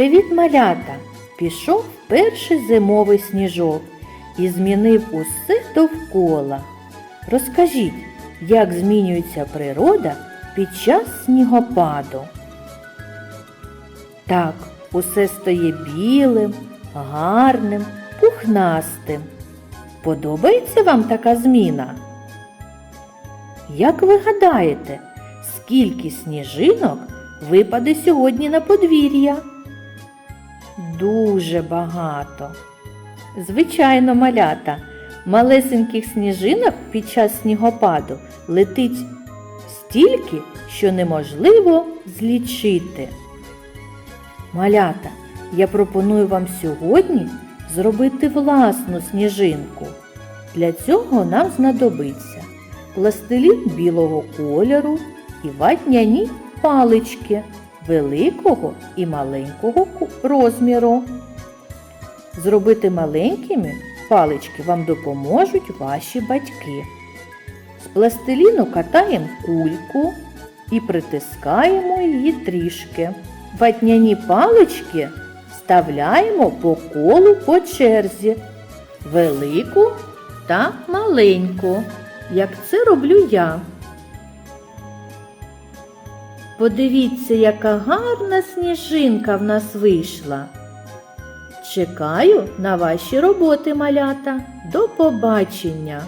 Привіт, малята! Пішов перший зимовий сніжок і змінив усе довкола. Розкажіть, як змінюється природа під час снігопаду? Так, усе стає білим, гарним, пухнастим. Подобається вам така зміна? Як ви гадаєте, скільки сніжинок випаде сьогодні на подвір'я? Дуже багато. Звичайно, малята, малесеньких сніжинок під час снігопаду летить стільки, що неможливо злічити. Малята, я пропоную вам сьогодні зробити власну сніжинку. Для цього нам знадобиться пластилін білого кольору і ватняні палички великого і маленького розміру. Зробити маленькими палички вам допоможуть ваші батьки. З пластиліну катаємо кульку і притискаємо її трішки. Ватняні палички вставляємо по колу по черзі, велику та маленьку, як це роблю я. Подивіться, яка гарна сніжинка в нас вийшла. Чекаю на ваші роботи, малята. До побачення!